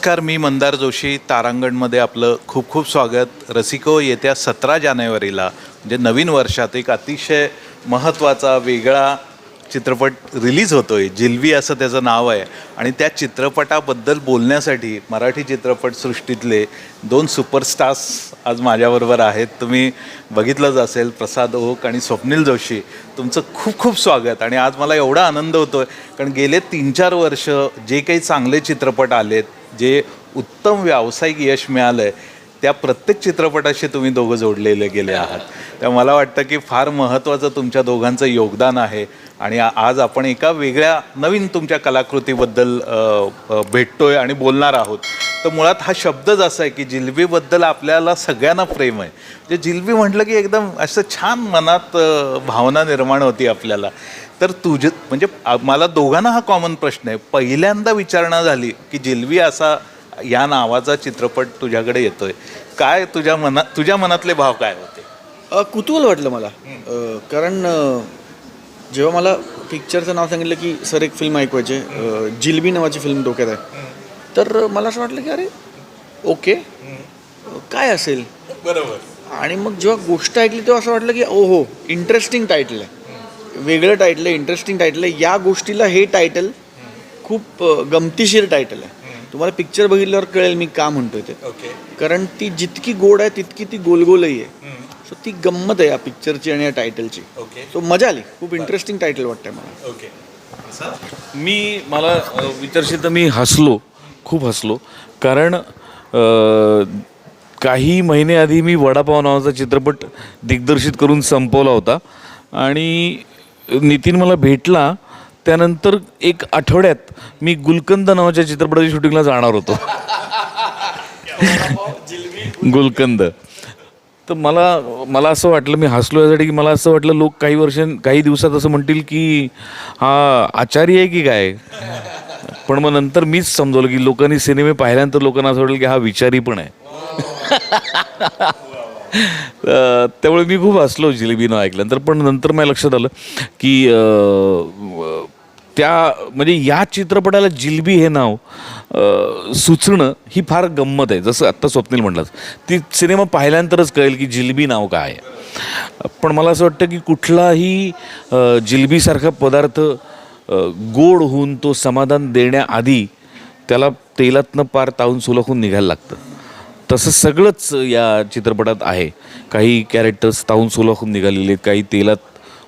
नमस्कार मी मंदार जोशी. तारांगणमध्ये आपलं खूप खूप स्वागत. रसिको येत्या सतरा जानेवारीला म्हणजे नवीन वर्षात एक अतिशय महत्त्वाचा वेगळा चित्रपट रिलीज होतो आहे जिलबी असं त्याचं नाव आहे. आणि त्या चित्रपटाबद्दल बोलण्यासाठी मराठी चित्रपटसृष्टीतले दोन सुपरस्टार्स आज माझ्याबरोबर आहेत. तुम्ही बघितलंच असेल प्रसाद ओक आणि स्वप्नील जोशी. तुमचं खूप खूप स्वागत. आणि आज मला एवढा आनंद होतो आहे कारण गेले तीन चार वर्ष जे काही चांगले चित्रपट आलेत जे उत्तम व्यावसायिक यश मिळालं आहे त्या प्रत्येक चित्रपटाशी तुम्ही दोघं जोडलेले गेले आहात. त्या मला वाटतं की फार महत्त्वाचं तुमच्या दोघांचं योगदान आहे आणि आज आपण एका वेगळ्या नवीन तुमच्या कलाकृतीबद्दल भेटतोय आणि बोलणार आहोत. तर मुळात हा शब्दच असा आहे की जिलबीबद्दल आपल्याला सगळ्यांना प्रेम आहे. जे जिलबी म्हटलं की एकदम असं छान मनात भावना निर्माण होती आपल्याला. तर तुझे म्हणजे मला दोघांना हा कॉमन प्रश्न आहे. पहिल्यांदा विचारणा झाली की जिलबी असा या नावाचा चित्रपट तुझ्याकडे येतोय. काय तुझ्या मनात तुझ्या मनातले भाव काय होते? कुतूहल वाटलं मला. कारण जेव्हा मला पिक्चरचं नाव सांगितलं की सर एक फिल्म ऐकवायचे जिलबी नावाची फिल्म डोक्यात आहे. तर मला असं वाटलं की अरे ओके. काय असेल? बरोबर. आणि मग जेव्हा गोष्ट ऐकली तेव्हा असं वाटलं की ओ हो इंटरेस्टिंग टायटल आहे. वेगळं टायटल आहे इंटरेस्टिंग टायटल आहे. या गोष्टीला हे टायटल खूप गमतीशीर टायटल आहे. तुम्हाला पिक्चर बघितल्यावर कळेल मी का म्हणतोय ते. ओके. कारण ती जितकी गोड आहे तितकी ती गोलगोलही आहे. सो ती गंमत आहे या पिक्चरची आणि या टायटलची ओके. सो मजा आली. खूप इंटरेस्टिंग टायटल वाटतंय मला. ओके. मी मला विचारशील तर मी हसलो. खूप हसलो. कारण काही महिने आधी मी वडापाव नावाचा चित्रपट दिग्दर्शित करून संपवला होता. आणि नितीन मला भेटला त्यानंतर एक आठवड्यात मी गुलकंद नावाच्या चित्रपटाच्या शूटिंगला जाणार होतो. गुलकंद. तर मला मला असं वाटलं मी हसलो यासाठी की मला असं वाटलं लोक काही वर्ष काही दिवसात असं म्हणतील की हा आचार्य आहे की काय? पण मग नंतर मीच समजवलं की लोकांनी सिनेमे पाहिल्यानंतर लोकांना असं वाटलं की हा विचारी पण आहे. त्यामुळे मी खूप हसलो जिलेबी नाव ऐकल्यानंतर पण नंतर मला लक्षात आलं की त्या म्हणजे या चित्रपटाला जिलबी हे नाव सुचणं ही फार गंमत आहे. जसं आत्ता स्वप्नील म्हटलं. ती सिनेमा पाहिल्यानंतरच कळेल की जिलबी नाव काय आहे. पण मला असं वाटतं की कुठलाही जिलबीसारखा पदार्थ गोड होऊन तो समाधान देण्याआधी त्याला तेलातनं पार तावून सुलखून निघायला लागतं. तसं सगळंच या चित्रपटात आहे. काही कॅरेक्टर्स तावून सुलाखून निघालेले आहेत काही तेलात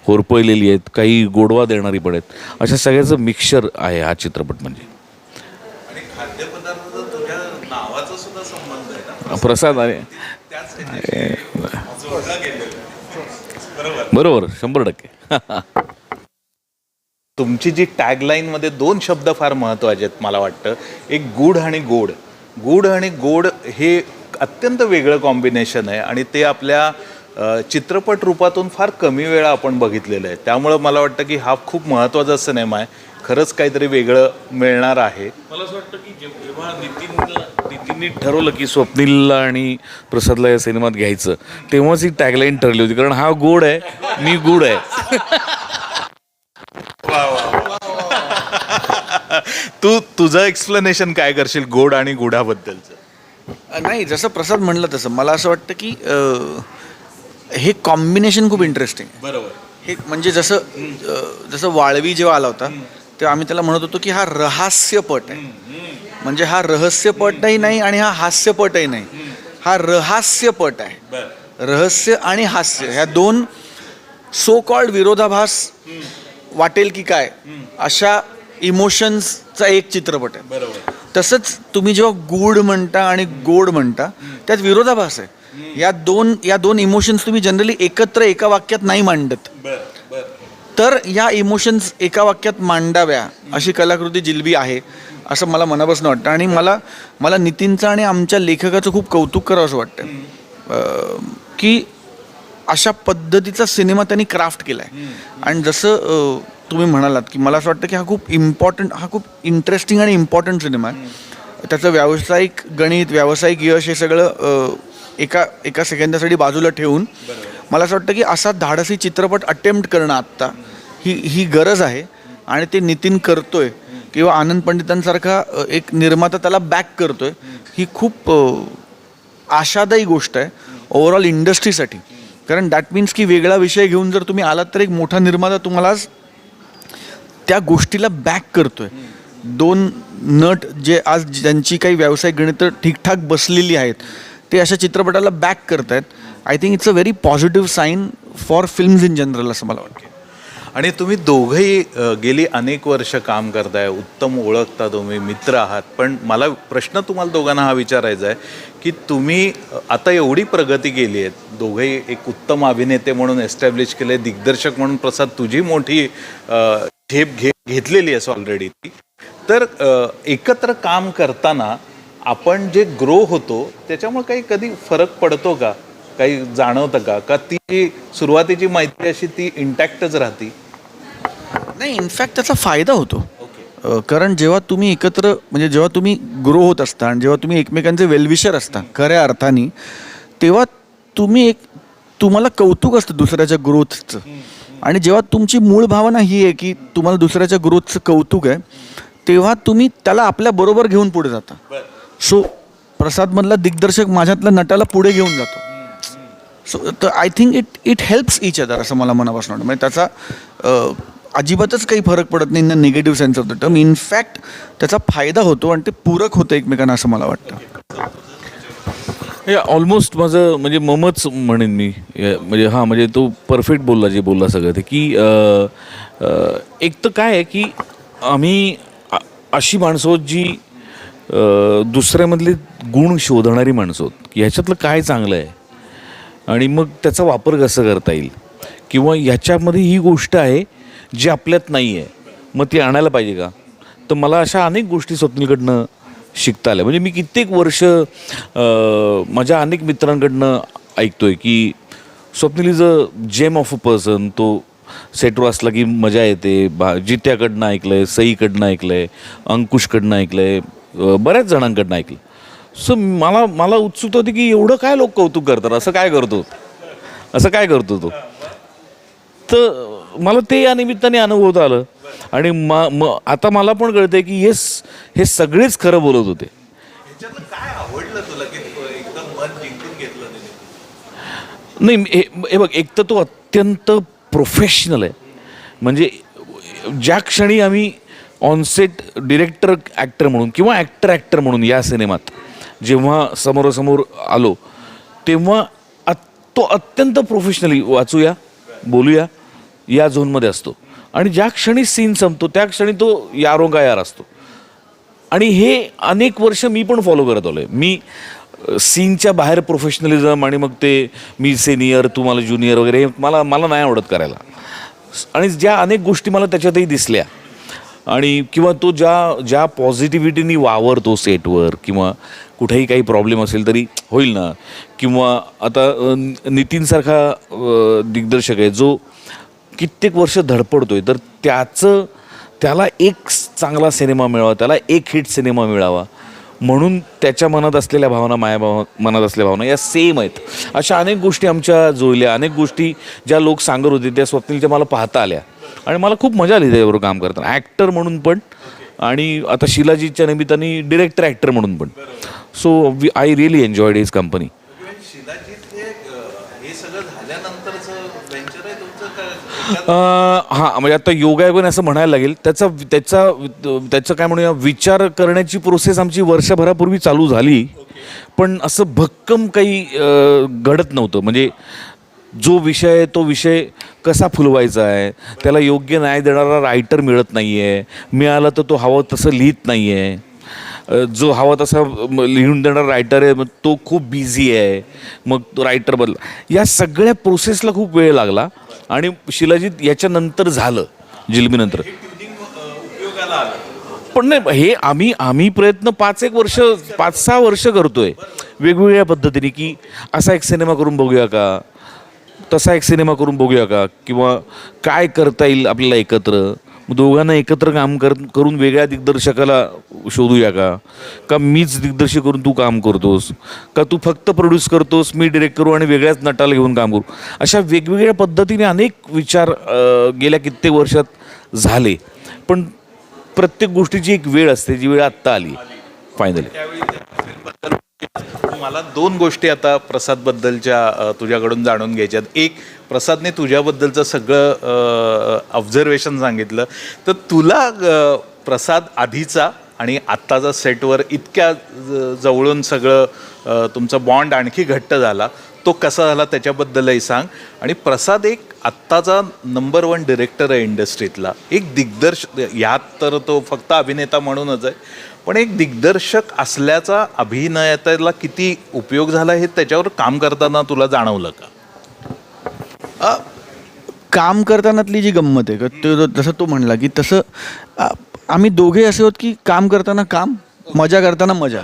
होरपळलेली आहेत काही गोडवा देणारी पण आहेत. अशा सगळ्याचं मिक्सचर आहे हा चित्रपट म्हणजे. आणि खाद्यपदार्थाचा तुझ्या नावाचा सुद्धा संबंध आहे ना? प्रसाद. आहे. बरोबर. शंभर टक्के. तुमची जी टॅगलाईनमध्ये दोन शब्द फार महत्त्वाचे आहेत मला वाटतं. एक गूढ आणि गोड. गूढ आणि गोड हे अत्यंत वेगळं कॉम्बिनेशन आहे आणि ते आपल्या चित्रपट रूपातून फार कमी वेळा आपण बघितलेलं आहे. त्यामुळं मला वाटतं की हा खूप महत्त्वाचा सिनेमा आहे. खरंच काहीतरी वेगळं मिळणार आहे. मला असं वाटतं की जेव- जेव्हा नितीनला नितीनने ठरवलं की स्वप्नीलला आणि प्रसादला या सिनेमात घ्यायचं तेव्हाच ही टॅगलाईन ठरली होती. कारण हा गोड आहे मी गुड आहे. तू तुझं एक्सप्लेनेशन काय करशील गोड आणि गुढाबद्दलचं? नाही जसं प्रसाद म्हणलं तसं. मला असं वाटतं की हे कॉम्बिनेशन खूप इंटरेस्टिंग बरोबर. हे म्हणजे जसं जसं वाळवी जेव्हा आला होता तेव्हा आम्ही त्याला म्हणत होतो की हा रहस्यपट आहे. म्हणजे हा रहस्यपटही नाही आणि हा हास्यपटही नाही. हा रहस्यपट आहे. रहस्य आणि हास्य ह्या दोन सो कॉल्ड विरोधाभास वाटेल की काय अशा इमोशन्सचा एक चित्रपट आहे. बरोबर. तसंच तुम्ही जेव्हा गूढ म्हणता आणि गोड म्हणता त्यात विरोधाभास आहे. या दोन या दोन इमोशन्स तुम्ही जनरली एकत्र एका वाक्यात नाही मांडत. तर या इमोशन्स एका वाक्यात मांडाव्या अशी कलाकृती जिलबी आहे असं मला मनापासून वाटतं. आणि मला मला नितीनचं आणि आमच्या लेखकाचं खूप कौतुक करावं असं वाटतं की अशा पद्धतीचा सिनेमा त्यांनी क्राफ्ट केला आहे आणि जसं तुम्ही म्हणालात की मला असं वाटतं की हा खूप इम्पॉर्टंट हा खूप इंटरेस्टिंग आणि इम्पॉर्टंट सिनेमा आहे. त्याचं व्यावसायिक गणित व्यावसायिक यश हे सगळं एका एका सेकंदासाठी बाजूला ठेवून मला असं वाटतं की असा धाडसी चित्रपट अटेम्प्ट करणं आत्ता ही ही गरज आहे. आणि ते नितीन करतोय किंवा आनंद पंडितांसारखा एक निर्माता त्याला बॅक करतोय ही खूप आशादायी गोष्ट आहे ओव्हरऑल इंडस्ट्रीसाठी कारण दॅट मीन्स की वेगळा विषय घेऊन जर तुम्ही आलात तर एक मोठा निर्माता तुम्हाला आज त्या गोष्टीला बॅक करतोय. दोन नट जे आज ज्यांची काही व्यावसायिक गणितं ठीकठाक बसलेली आहेत ते अशा चित्रपटाला बॅक करत आहेत I think it's a very positive sign for films in general असं मला वाटतं आणि तुम्ही दोघंही गेली अनेक वर्ष काम करताय उत्तम ओळखता तुम्ही मित्र आहात. पण मला प्रश्न तुम्हाला दोघांना हा विचारायचा आहे की तुम्ही आता एवढी प्रगती केली आहे दोघंही एक उत्तम अभिनेते म्हणून एस्टॅब्लिश केले दिग्दर्शक म्हणून प्रसाद तुझी मोठी झेप घे घेतलेली आहेस ऑलरेडी ती. तर एकत्र काम करताना आपण जे ग्रो होतो त्याच्यामुळे काही कधी फरक पडतो का? काही जाणवतं का? का ती सुरुवातीची माहिती अशी ती इंटॅक्टच राहते? नाही इनफॅक्ट त्याचा फायदा होतो. कारण जेव्हा तुम्ही एकत्र म्हणजे जेव्हा तुम्ही ग्रो होत असता आणि जेव्हा तुम्ही एकमेकांचे वेलविशर असता खऱ्या अर्थाने तेव्हा तुम्ही एक तुम्हाला कौतुक असतं दुसऱ्याच्या ग्रोथचं आणि जेव्हा तुमची मूळ भावना ही आहे की तुम्हाला दुसऱ्याच्या ग्रोथचं कौतुक आहे तेव्हा तुम्ही त्याला आपल्या बरोबर घेऊन पुढे जाता. सो प्रसादमधला दिग्दर्शक माझ्यातल्या नटाला पुढे घेऊन जातो. सो तर I think it it helps each other असं मला मनापासून वाटतं. म्हणजे त्याचा अजिबातच काही फरक पडत नाही in negative sense of the term in fact त्याचा फायदा होतो आणि ते पूरक होतं एकमेकांना असं मला वाटतं. हे ऑलमोस्ट माझं म्हणजे ममच म्हणेन मी. या- म्हणजे हां म्हणजे तो परफेक्ट बोलला जे बोलला सगळं ते. की अं, अं, एक तर काय आहे की आम्ही अ- अशी माणसं आहोत जी अं, दुसऱ्यामधले गुण शोधणारी माणसं आहोत. की ह्याच्यातलं काय चांगलं आहे? आणि मग त्याचा वापर कसं करता येईल? किंवा ह्याच्यामध्ये ही गोष्ट आहे जी आपल्यात नाही आहे मग ती आणायला पाहिजे का? तर मला अशा अनेक गोष्टी स्वप्नीकडनं शिकता आलं म्हणजे मी कित्येक वर्ष माझ्या अनेक मित्रांकडनं ऐकतोय की Swapnil is a gem of a person तो सेटवर असला की मजा येते. भा जित्याकडनं ऐकलं आहे सईकडनं ऐकलं आहे अंकुशकडनं ऐकलं आहे बऱ्याच जणांकडनं ऐकलं सो मला मला उत्सुकता होती की एवढं काय लोक कौतुक करतात? असं काय करतो? असं काय करतो तो? तर मला ते या निमित्ताने अनुभवता आलं. आणि म म आता मला पण कळतंय की येस हे सगळेच खरं बोलत होते. नाही हे बघ एक तर तो अत्यंत प्रोफेशनल आहे. म्हणजे ज्या क्षणी आम्ही ऑनसेट डिरेक्टर ॲक्टर म्हणून किंवा ॲक्टर ॲक्टर म्हणून या सिनेमात जेव्हा समोरासमोर आलो तेव्हा तो अत्यंत प्रोफेशनली वाचूया बोलूया या झोनमध्ये असतो. आणि ज्या क्षणी सीन संपतो त्या क्षणी तो यारोंगा यार असतो. आणि हे अनेक वर्ष मी पण फॉलो करत आलो आहे मी सीनच्या बाहेर प्रोफेशनलिझम आणि मग ते मी सिनियर तू मला ज्युनियर वगैरे हे मला मला नाही आवडत करायला. आणि ज्या अनेक गोष्टी मला त्याच्यातही दिसल्या. आणि किंवा तो ज्या ज्या पॉझिटिव्हिटीनी वावरतो सेटवर किंवा कुठेही काही प्रॉब्लेम असेल तरी होईल ना. किंवा आता नितीनसारखा दिग्दर्शक आहे जो कित्येक वर्ष धडपडतोय. तर त्याचं त्याला एक चांगला सिनेमा मिळावा त्याला एक हिट सिनेमा मिळावा म्हणून त्याच्या मनात असलेल्या भावना माया भाव मनात असलेल्या भावना या सेम आहेत. अशा अनेक गोष्टी आमच्या जुळल्या अनेक गोष्टी ज्या लोक सांगत होते त्या स्वप्नीलच्या मला पाहता आल्या. आणि मला खूप मजा आली त्याच्याबरोबर काम करताना. ॲक्टर म्हणून पण आणि आता शिलाजीच्या निमित्ताने डिरेक्टर ॲक्टर म्हणून पण. So we I really enjoyed his company shilajit हे हे सगळं झाल्यानंतरचं व्हेंचर आहे तुमचं का हां म्हणजे आता योगायोगाने असं म्हणायला लागेल त्याचा त्याचा त्याचं काय म्हणूया विचार करण्याची प्रोसेस आमची वर्षभरापूर्वी चालू झाली. पण असं भक्कम काही घडत नव्हतं. म्हणजे जो विषय आहे तो विषय कसा फुलवायचा आहे त्याला योग्य न्याय देणारा रायटर मिळत नाही आहे मिळाला तर तो हवं तसं लिहित नाही आहे जो हवा तसा लिहून देणारा रायटर आहे मग तो खूप बिझी आहे मग तो रायटर बदला. या सगळ्या प्रोसेसला खूप वेळ लागला. आणि शिलाजीत याच्यानंतर झालं जिलबीनंतर. पण नाही हे आम्ही आम्ही प्रयत्न पाच एक वर्ष पाच सहा वर्ष करतोय. वेगवेगळ्या पद्धतीने की असा एक सिनेमा करून बघूया का? तसा एक सिनेमा करून बघूया का? किंवा काय करता येईल आपल्याला एकत्र? मग दोघांना एकत्र काम कर करून वेगळ्या दिग्दर्शकाला शोधूया का? का मीच दिग्दर्शक करून तू काम करतोस? का तू फक्त प्रोड्यूस करतोस मी डिरेक्ट करू आणि वेगळ्याच नटाला घेऊन काम करू? अशा वेगवेगळ्या पद्धतीने अनेक विचार गेल्या कित्येक वर्षात झाले. पण प्रत्येक गोष्टीची एक वेळ असते जी वेळ आत्ता आली. फायनली त्यावेळी मला दोन गोष्टी आता प्रसादबद्दलच्या तुझ्याकडून जाणून घ्यायच्यात. एक प्रसादने तुझ्याबद्दलचं सगळं ऑब्झर्वेशन सांगितलं. तर तुला प्रसाद आधीचा आणि आत्ताचा सेटवर इतक्या ज- जवळून सगळं तुमचा बॉन्ड आणखी घट्ट झाला. तो कसा झाला त्याच्याबद्दलही सांग. आणि प्रसाद एक आत्ताचा नंबर वन डिरेक्टर आहे इंडस्ट्रीतला एक दिग्दर्शक यात तर तो फक्त अभिनेता म्हणूनच आहे. पण एक दिग्दर्शक असल्याचा अभिनयाला किती उपयोग झाला हे त्याच्यावर काम करताना तुला जाणवलं का? अ, काम करतानातली जी गंमत आहे का तो जसं तो म्हणला की तसं अ, आम्ही दोघे असे होत की काम करताना काम मजा करताना मजा.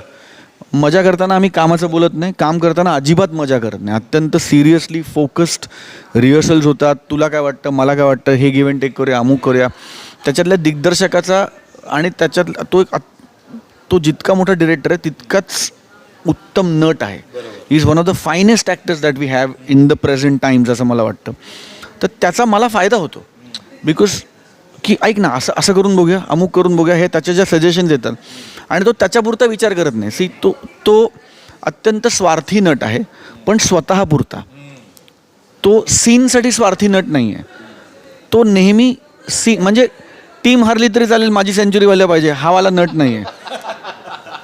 मजा करताना आम्ही कामाचं बोलत नाही काम करताना अजिबात मजा करत नाही. अत्यंत सिरियसली फोकस्ड रिहर्सल्स होतात. तुला काय वाटतं? मला काय वाटतं? हे गिव्हन टेक करूया अमुक करूया. त्याच्यातल्या दिग्दर्शकाचा आणि त्याच्यात तो एक अत- तो जितका मोठा डिरेक्टर आहे तितकाच उत्तम नट आहे. Is one of the finest actors that we have in the present times असं मला वाटतं. तर त्याचा मला फायदा होतो. बिकॉज की ऐक ना असं असं करून बघूया अमुक करून बघूया हे त्याच्या ज्या सजेशन्स देतात आणि तो त्याच्यापुरता विचार करत नाही. सी तो तो अत्यंत स्वार्थी नट आहे पण स्वतःपुरता तो सीनसाठी स्वार्थी नट नाही आहे तो नेहमी सी म्हणजे टीम हरली तरी चालेल माझी सेंचुरी व्हायला पाहिजे हा वाला नट नाही आहे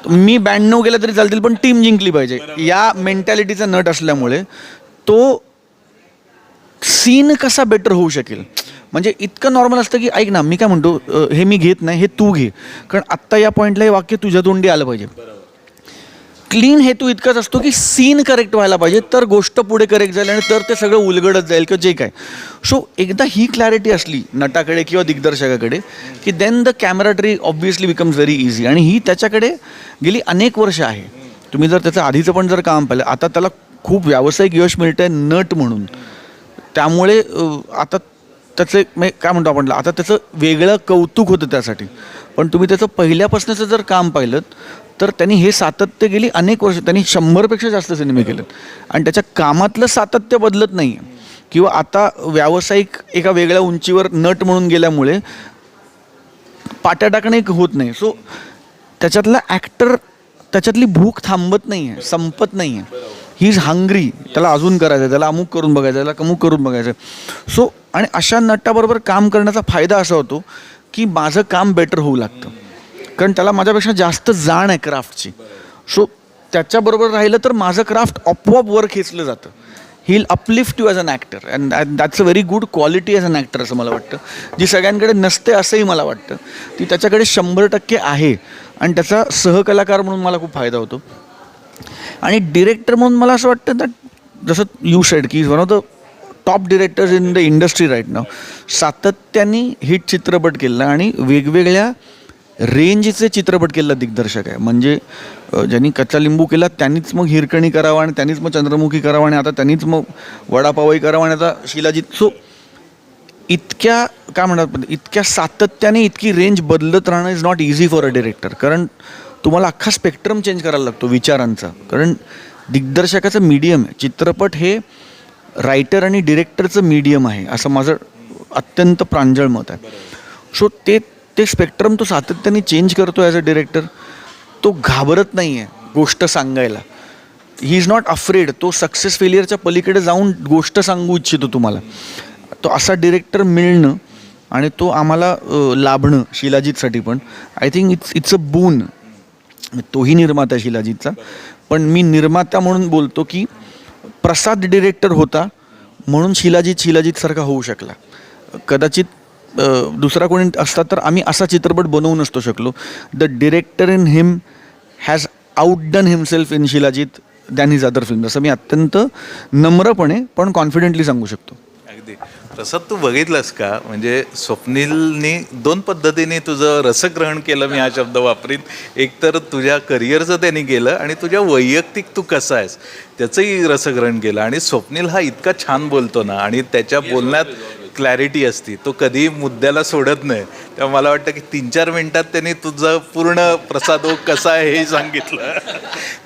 मी ब्याण्णव गेला तरी चालतील पण टीम जिंकली पाहिजे. या मेंटॅलिटीचा नट असल्यामुळे तो सीन कसा बेटर होऊ शकेल? म्हणजे इतकं नॉर्मल असतं की ऐक ना मी काय म्हणतो हे मी घेत नाही हे तू घे. कारण आत्ता या पॉईंटला हे वाक्य तुझ्या तोंडी आलं पाहिजे. क्लीन हेतू इतकाच असतो की सीन करेक्ट व्हायला पाहिजे तर गोष्ट पुढे करेक्ट जाईल आणि तर ते सगळं उलगडत जाईल किंवा जे काय. सो एकदा ही क्लॅरिटी असली नटाकडे किंवा दिग्दर्शकाकडे की then the camera tree obviously becomes very easy आणि ही त्याच्याकडे गेली अनेक वर्ष आहे. तुम्ही जर त्याचं आधीचं पण जर काम पाहिलं आता त्याला खूप व्यावसायिक यश मिळतं आहे नट म्हणून. त्यामुळे आता त्याचं म्हणजे काय म्हणतो आपण आता त्याचं वेगळं कौतुक होतं त्यासाठी. पण तुम्ही त्याचं पहिल्यापासूनचं जर काम पाहिलं तर त्यांनी हे सातत्य गेली अनेक वर्ष त्यांनी शंभरपेक्षा जास्त सिनेमे केलेत. आणि त्याच्या कामातलं सातत्य बदलत नाही आहे किंवा आता व्यावसायिक एका वेगळ्या उंचीवर नट म्हणून गेल्यामुळे पाट्या टाकणं एक होत नाही. सो त्याच्यातला ॲक्टर त्याच्यातली भूक थांबत नाही आहे संपत नाही आहे ही इज हंग्री त्याला अजून करायचं आहे त्याला अमुक करून बघायचं त्याला अमुक करून बघायचं आहे. सो आणि अशा नटाबरोबर काम करण्याचा फायदा असा होतो की माझं काम बेटर होऊ लागतं. कारण त्याला माझ्यापेक्षा जास्त जाण आहे क्राफ्टची. सो त्याच्याबरोबर राहिलं तर माझं क्राफ्ट आपोआप वर खेचलं जातं. He uplift you as an actor and that's a very good quality as an actor असं मला वाटतं. जी सगळ्यांकडे नसते असंही मला वाटतं. ती त्याच्याकडे शंभर टक्के आहे. आणि त्याचा सहकलाकार म्हणून मला खूप फायदा होतो. आणि डिरेक्टर म्हणून मला असं वाटतं दॅट जसं यू सेड की is one of the top directors in the industry right नाव सातत्याने हिट चित्रपट केला आणि वेगवेगळ्या रेंजचे चित्रपट केलेला दिग्दर्शक आहे. म्हणजे ज्यांनी कच्चा लिंबू केला त्यांनीच मग हिरकणी करावा आणि त्यांनीच मग चंद्रमुखी करावा आणि आता त्यांनीच मग वडापावही करावा आणि आता शिलाजीत. सो इतक्या काय म्हणतात इतक्या सातत्याने इतकी रेंज बदलत राहणं is not easy for a director कारण तुम्हाला अख्खा स्पेक्ट्रम चेंज करायला लागतो विचारांचा. कारण दिग्दर्शकाचं मीडियम आहे. चित्रपट हे रायटर आणि डिरेक्टरचं मीडियम आहे. असं माझं अत्यंत प्रांजळ मत आहे. सो ते ते स्पेक्ट्रम तो सातत्याने चेंज करतो ॲज अ डिरेक्टर तो घाबरत नाही आहे गोष्ट सांगायला. He is not afraid to success फेलियरच्या पलीकडे जाऊन गोष्ट सांगू इच्छितो तुम्हाला. तो असा डिरेक्टर मिळणं आणि तो आम्हाला लाभणं शिलाजीतसाठी पण. I think it's it's a boon तोही निर्माता शिलाजीतचा. पण मी निर्माता म्हणून बोलतो की प्रसाद डिरेक्टर होता म्हणून शिलाजीत शिलाजीतसारखा होऊ शकला. कदाचित दुसरा कोणी असता तर आम्ही असा चित्रपट बनवू नसतो शकलो. The director in him has outdone himself in Shilajit than his other film असं मी अत्यंत नम्रपणे पण कॉन्फिडेंटली सांगू शकतो. अगदी. प्रसाद तू बघितलंस का? म्हणजे स्वप्नीलनी दोन पद्धतीने तुझं रसग्रहण केलं मी हा शब्द वापरीन एक तर तुझ्या करिअरचं त्यांनी केलं आणि तुझ्या वैयक्तिक तू कसा आहेस त्याचंही रसग्रहण केलं. आणि स्वप्नील हा इतका छान बोलतो ना आणि त्याच्या बोलण्यात क्लॅरिटी असती. तो कधी मुद्द्याला सोडत नाही. तेव्हा मला वाटतं की तीन चार मिनटात त्यांनी तुझं पूर्ण प्रसाद ओक कसा आहे हे सांगितलं.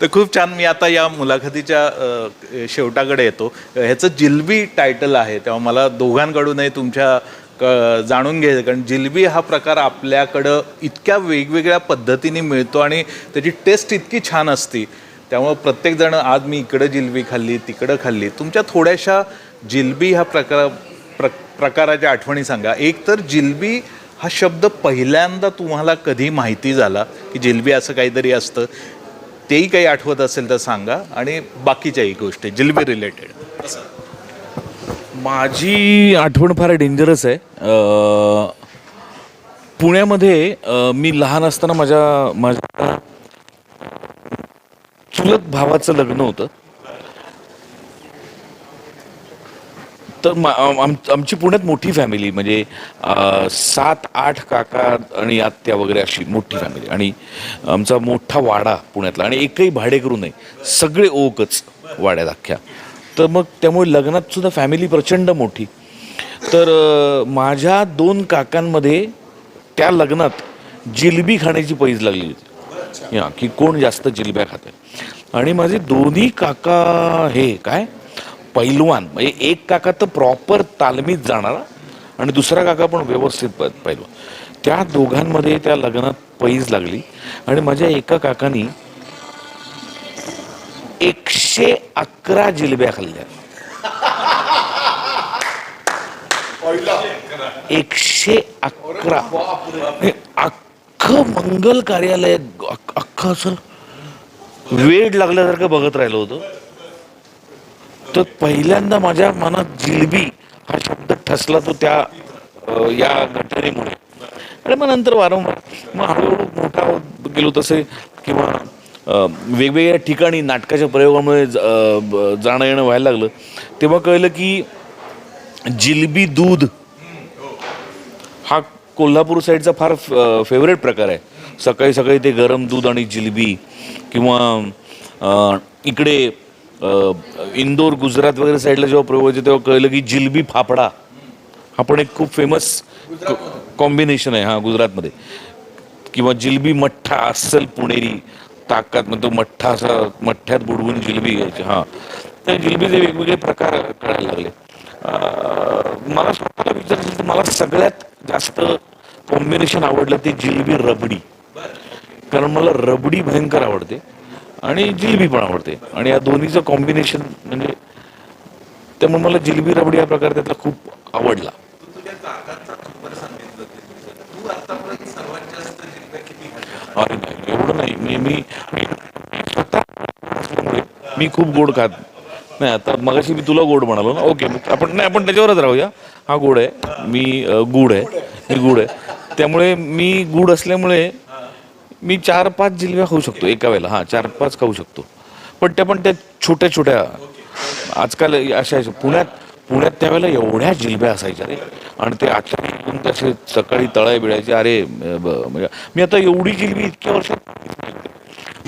तर खूप छान मी आता या मुलाखतीच्या शेवटाकडे येतो. ह्याचं जिलबी टायटल आहे. तेव्हा मला दोघांकडूनही तुमच्या क जाणून घ्यायचं कारण जिलबी हा प्रकार आपल्याकडं इतक्या वेगवेगळ्या पद्धतीने मिळतो आणि त्याची टेस्ट इतकी छान असती. त्यामुळं प्रत्येकजण आज मी इकडं जिलबी खाल्ली तिकडं खाल्ली. तुमच्या थोड्याशा जिलबी ह्या प्रकार प्र प्रकाराच्या आठवणी सांगा. एक तर जिलबी हा शब्द पहिल्यांदा तुम्हाला कधी माहिती झाला? की जिलबी असं काहीतरी असतं. तेही काही आठवत असेल तर सांगा. आणि बाकीच्याही गोष्टी जिलबी रिलेटेड माझी आठवण फार डेंजरस आहे. पुण्यामध्ये मी लहान असताना माझ्या माझ्या चुलत भावाचं लग्न होतं. तर मा- आम- आमची पुण्यात मोठी फॅमिली म्हणजे सात आठ काका आणि आत्या वगैरे अशी मोठी फॅमिली आणि आमचा मोठा वाडा पुण्यातला. आणि एकही भाडेकरू नाही सगळे ओकच वाड्यात अख्ख्या. तर मग त्यामुळे लग्नात सुद्धा फॅमिली प्रचंड मोठी. तर माझ्या दोन काकांमध्ये त्या लग्नात जिलबी खाण्याची पैज लागली होती. या की कोण जास्त जिलब्या खाते आणि माझे दोन्ही काका हे काय? पैलवान म्हणजे एक काका तर प्रॉपर तालमीत जाणारा आणि दुसरा काका पण व्यवस्थित प- पैलवान. त्या दोघांमध्ये त्या लग्नात पैज लागली. आणि माझ्या एका काकानी एकशे अकरा जिलब्या खाल्ल्या. एकशे अकरा. हे अख्खं मंगल कार्यालय अख्खं असं वेड लागल्यासारखं बघत राहिलो होतो. तर पहिल्यांदा माझ्या मनात जिलबी हा शब्द ठसला तो त्या या घटनेमुळे. आणि मग नंतर वारंवार मग हळूहळू मोठा होत गेलो तसे किंवा वेगवेगळ्या ठिकाणी नाटकाच्या प्रयोगामुळे ज- ब- जाणं येणं व्हायला लागलं. तेव्हा कळलं की जिलबी दूध हा कोल्हापूर साईडचा फार फेवरेट प्रकार आहे. सकाळी सकाळी ते गरम दूध आणि जिलबी किंवा इकडे इंदोर गुजरात वगैरे साईडला जेव्हा प्रयोग व्हायचे तेव्हा कळलं की जिलबी फाफडा हा पण एक खूप फेमस कॉम्बिनेशन आहे हा गुजरातमध्ये. किंवा जिलबी मठ्ठा अस्सल पुणेरी ताकात मग तो मठ्ठा असा मठ्ठ्यात बुडवून जिलबी घ्यायची हां. त्या जिलबीचे वेगवेगळे प्रकार कळायला लागले. मला स्वतःला विचारायचं तर मला सगळ्यात जास्त कॉम्बिनेशन आवडलं ते जिलबी रबडी. कारण मला रबडी भयंकर आवडते. आणि जिलबी पण आवडते. आणि या दोन्हीचं कॉम्बिनेशन म्हणजे त्यामुळे मला जिलबी रबडी हा प्रकार त्यातला खूप आवडला. अरे नाही एवढं नाही. मी मी मी खूप गोड खात. नाही आता मगाशी मी तुला गोड म्हणालो ना. ओके आपण नाही आपण त्याच्यावरच राहूया. हा गोड आहे. मी गुड आहे. मी गुड आहे. त्यामुळे मी गुड असल्यामुळे मी चार पाच जिलब्या खाऊ शकतो एका वेळेला. हां चार पाच खाऊ शकतो. पण त्या पण त्या छोट्या छोट्या आजकाल अशा पुण्यात पुण्यात त्यावेळेला एवढ्या जिलब्या असायच्या रे. आणि ते आचारी तसे सकाळी तळाय बिळायचे अरे ब- म्हणजे मी आता एवढी जिलबी इतक्या वर्षात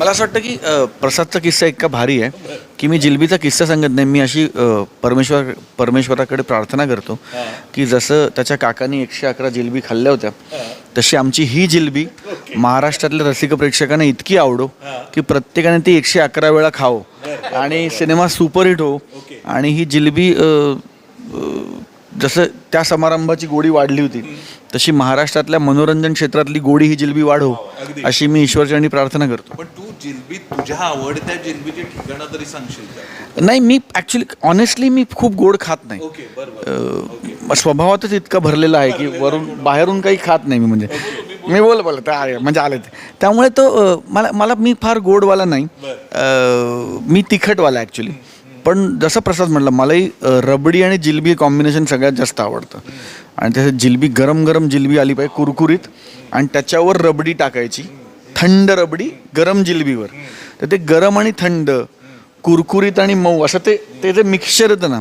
मला असं वाटतं की अ, प्रसादचा किस्सा इतका भारी आहे की मी जिलबीचा किस्सा सांगत नाही. मी अशी अ, परमेश्वर परमेश्वराकडे प्रार्थना करतो की जसं त्याच्या काकांनी एकशे अकरा जिलबी खाल्ल्या होत्या तशी आमची ही जिलबी महाराष्ट्रातल्या रसिक प्रेक्षकांना इतकी आवडो की प्रत्येकाने ती एकशे अकरा वेळा खावो. आणि सिनेमा सुपरहिट हो. आणि ही जिलबी अ, अ, जसं त्या समारंभाची गोडी वाढली होती तशी महाराष्ट्रातल्या मनोरंजन क्षेत्रातली गोडी ही जिलबी वाढो अशी मी ईश्वरचरणी प्रार्थना करतो. पण तू जिलबी तुझ्या आवडत्या जिलबीची ठिकाणं तरी सांगशील का? नाही मी ॲक्च्युली ऑनेस्टली मी खूप गोड खात नाही. ओके बरोबर अं, स्वभावातच इतका भरलेला आहे की वरून बाहेरून काही खात नाही मी म्हणजे. मी बोल बोल ते आहे, म्हणजे आले ते. त्यामुळे तो अं, मला मला मी फार गोडवाला नाही. अं, मी तिखटवाला ॲक्च्युली पण जसं प्रसाद म्हटलं मलाही रबडी आणि जिलबी कॉम्बिनेशन सगळ्यात जास्त आवडतं. आणि त्याच्यात जिलबी गरम गरम जिलबी आली पाहिजे कुरकुरीत आणि त्याच्यावर रबडी टाकायची. थंड रबडी गरम जिलबीवर. तर ते गरम आणि थंड कुरकुरीत आणि मऊ असं ते ते जे मिक्सचर येतं ना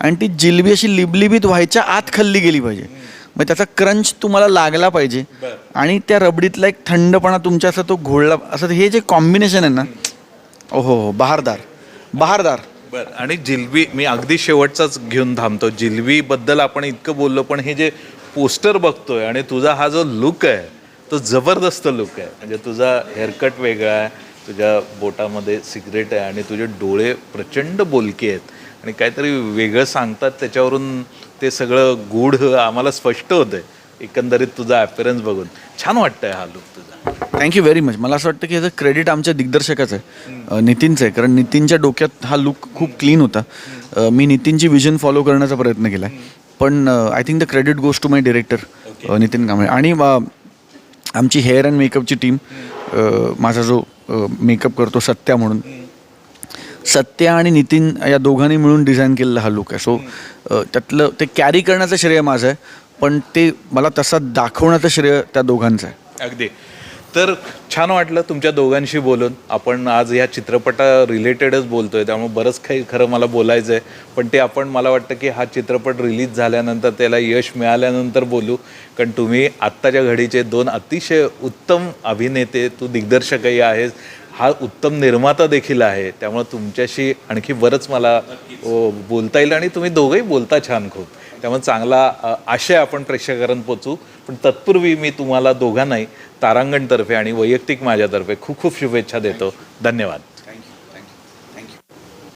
आणि ती जिलबी अशी लिबलिबीत व्हायच्या आत खाल्ली गेली पाहिजे. मग त्याचा क्रंच तुम्हाला लागला पाहिजे आणि त्या रबडीतला एक थंडपणा तुमच्या असं तो घोळला असं हे जे कॉम्बिनेशन आहे ना ओहो हो बहारदार बहारदार. बर आणि जिलबी मी अगदी शेवटचाच घेऊन थांबतो. जिलबीबद्दल आपण इतकं बोललो पण हे जे पोस्टर बघतोय आणि तुझा हा जो लुक आहे तो जबरदस्त लुक आहे. म्हणजे तुझा हेअरकट वेगळा आहे तुझ्या बोटामध्ये सिगरेट आहे आणि तुझे डोळे प्रचंड बोलके आहेत. आणि काहीतरी वेगळं सांगतात त्याच्यावरून ते सगळं गूढ आम्हाला स्पष्ट होतंय. एकंदरीत तुझा ॲपिरन्स बघून. छान वाटतंय हा लुक तुझा. थँक्यू व्हेरी मच मला असं वाटतं की याचं क्रेडिट आमच्या दिग्दर्शकाचं आहे. नितीनचं आहे. कारण नितीनच्या डोक्यात हा लुक खूप क्लीन होता. अ, मी नितीनची विजन फॉलो करण्याचा प्रयत्न केला पण I think the credit goes to my director Nitin Kamble. आणि अ, आमची हेअर अँड मेकअपची टीम माझा जो मेकअप करतो सत्या म्हणून. सत्या आणि नितीन या दोघांनी मिळून डिझाईन केलेला हा लुक आहे. सो त्यातलं ते कॅरी करण्याचं श्रेय माझं आहे. पण ते मला तसा दाखवण्याचं श्रेय त्या दोघांचं आहे. अगदी. तर छान वाटलं तुमच्या दोघांशी बोलून. आपण आज ह्या चित्रपटा रिलेटेडच बोलतोय त्यामुळे बरंच काही खरं मला बोलायचं आहे पण ते आपण मला वाटतं की हा चित्रपट रिलीज झाल्यानंतर त्याला यश मिळाल्यानंतर बोलू. कारण तुम्ही आत्ताच्या घडीचे दोन अतिशय उत्तम अभिनेते तू दिग्दर्शकही आहेस. हा उत्तम निर्माता देखील आहे. त्यामुळे तुमच्याशी आणखी बरंच मला बोलता येईल. आणि तुम्ही दोघंही बोलता छान खूप. त्यामुळे चांगला आशय आपण प्रेक्षकांपर्यंत पोचू पण तत्पूर्वी मी तुम्हाला दोघांनाही तारांगणतर्फे आणि वैयक्तिक माझ्यातर्फे खूप खूप शुभेच्छा देतो. धन्यवाद.